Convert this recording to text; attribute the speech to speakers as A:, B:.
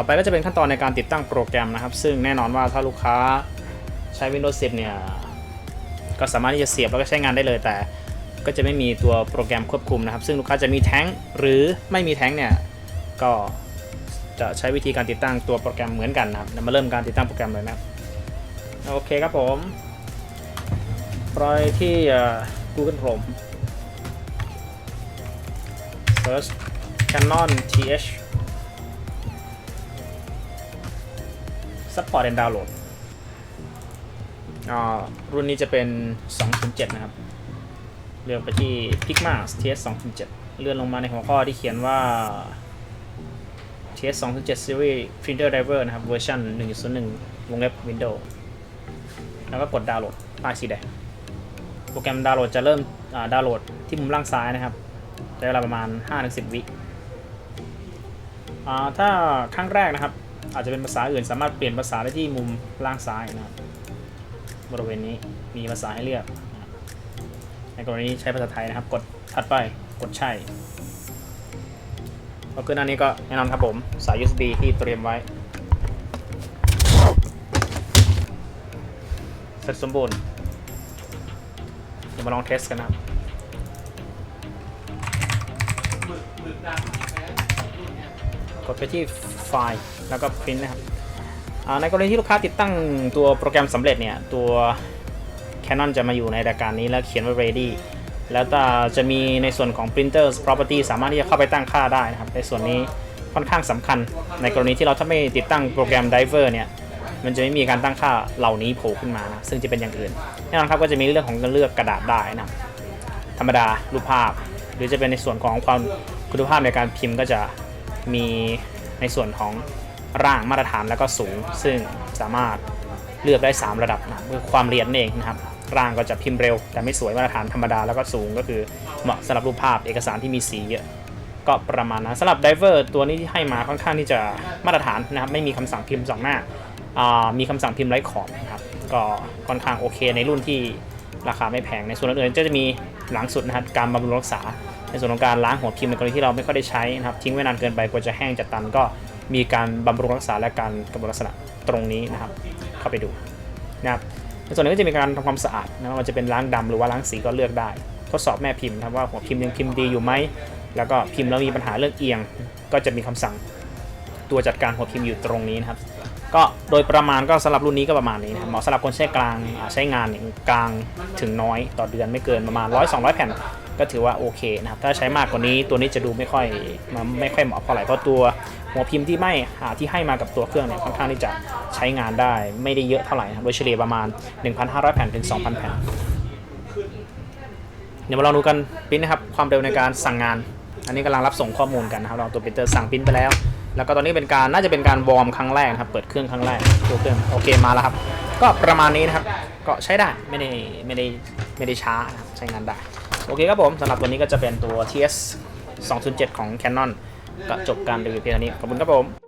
A: ต่อไปก็จะเป็นขั้นตอนในการติดตั้งโปรแกรมนะครับ ซึ่งแน่นอนว่าถ้าลูกค้าใช้ Windows 10 เนี่ย ก็สามารถที่จะเสียบแล้วก็ใช้งานได้เลย แต่ก็จะไม่มีตัวโปรแกรมควบคุมนะครับ ซึ่งลูกค้าจะมีแท้งหรือไม่มีแท้งเนี่ย ก็จะใช้วิธีการติดตั้งตัวโปรแกรมเหมือนกันนะครับเดี๋ยวมาเริ่มการติดตั้งโปรแกรมเลยนะครับ โอเคครับผมปล่อยที่อ่อ Google Chrome search Canon TH support and download อ่ารุ่นนี้จะเป็น 2.7 นะครับ เลือกไปที่ Pigma TS 2.7 เลื่อนลงมาในหัวข้อที่เขียนว่า TS 2.7 Series Printer Driver นะครับ เวอร์ชัน1.01 วงเล็บ Windows แล้วก็กดดาวน์โหลดป้ายสีแดง โปรแกรมดาวน์โหลดจะเริ่มดาวน์โหลดที่มุมล่างซ้ายนะครับใช้เวลาประมาณ 5-10 วิอ่าถ้าครั้งแรกนะครับ อาจจะเป็นภาษาอื่นสามารถเปลี่ยนภาษาได้ที่มุมล่างซ้ายนะครับบริเวณนี้มีภาษาให้เลือก ในกรณีใช้ภาษาไทยนะครับ กดถัดไปกดใช่ก็ขึ้นอันนี้ก็แน่นอนครับผมสาย USB ที่เตรียมไว้ เสร็จสมบูรณ์เดี๋ยวมาลองเทสกันนะครับ กดไปที่ไฟล์แล้วก็พิมพ์นะครับในกรณีที่ลูกค้าติดตั้งตัวโปรแกรมสำเร็จเนี่ย ตัว Canon จะมาอยู่ในรายการนี้แล้วเขียนว่า ready แล้วแต่จะมีในส่วนของ printers property สามารถที่จะเข้าไปตั้งค่าได้นะครับ ในส่วนนี้ค่อนข้างสำคัญ ในกรณีที่เราถ้าไม่ติดตั้งโปรแกรม diver เนี่ย มันจะไม่มีการตั้งค่าเหล่านี้โผล่ขึ้นมานะซึ่งจะเป็นอย่างอื่น แน่นอนครับก็จะมีเรื่องของการเลือกกระดาษได้นะธรรมดารูปภาพ หรือจะเป็นในส่วนของความคุณภาพในการพิมพ์ก็จะ มีในส่วนของร่างมาตรฐานแล้วก็สูง ซึ่งสามารถเลือกได้ 3 ระดับนะคือความเรียนเองนะครับ ร่างก็จะพิมพ์เร็ว แต่ไม่สวยมาตรฐานธรรมดาแล้วก็สูงก็คือเหมาะสำหรับรูปภาพเอกสารที่มีสีเยอะ ก็ประมาณนั้นสำหรับ diver ตัวนี้ที่ให้มาค่อนข้างที่จะมาตรฐานนะครับไม่มีคำสั่งพิมพ์สองหน้ามีคำสั่งพิมพ์ไร้ขอบนะครับก็ค่อนข้างโอเคในรุ่นที่ราคาไม่แพงในส่วนอื่นๆจะมี หลังสุดนะครับการบำรุงรักษา ในส่วนของการล้างหัวพิมพ์ในกรณีที่เราไม่ค่อยได้ใช้นะครับทิ้งไว้นานเกินไปกว่าจะแห้งจะตันก็มีการบำรุงรักษาและการกำหนดลักษณะตรงนี้นะครับ เข้าไปดูนะครับในส่วนนี้ก็จะมีการทำความสะอาดนะว่าจะเป็นล้างดำหรือว่าล้างสีก็เลือกได้ ทดสอบแม่พิมพ์นะครับว่าหัวพิมพ์ยังพิมพ์ดีอยู่ไหมแล้วก็พิมพ์แล้วมีปัญหาเรื่องเอียง ก็จะมีคำสั่งตัวจัดการหัวพิมพ์อยู่ตรงนี้นะครับ ก็โดยประมาณก็สำหรับรุ่นนี้ก็ประมาณนี้นะครับเหมาะสำหรับคนใช้กลางอ่าใช้งานกลางถึงน้อยต่อเดือนไม่เกินประมาณ 100 200 แผ่น ก็ถือว่าโอเคนะครับถ้าใช้มากกว่านี้ตัวนี้จะดูไม่ค่อยมาไม่ค่อยเหมาะเท่าไหร่เพราะตัวหัวพิมพ์ที่ไม่ที่ให้มากับตัวเครื่องเนี่ยค่อนข้างที่จะใช้งานได้ไม่ได้เยอะเท่าไหร่นะโดยเฉลี่ยประมาณ 1,500 แผ่นถึง 2,000 แผ่น เดี๋ยวมาลองดูกันปริ้นนะครับความเร็วในการสั่งงาน อันนี้กำลังรับส่งข้อมูลกันนะครับเราตัวปรินเตอร์สั่งปริ้นไปแล้ว แล้วก็ตอนนี้เป็นการน่าจะเป็นการวอร์มครั้งแรกครับเปิดเครื่องครั้งแรกตัวเครื่องโอเคมาแล้วครับ ก็ประมาณนี้นะครับก็ใช้ได้ไม่ได้ไม่ได้ไม่ได้ช้าครับใช้งานได้ โอเคครับผมสำหรับตัวนี้ก็จะเป็นตัว TS 207 ของ Canon ก็จบการรีวิวเพียงเท่านี้ขอบคุณครับผม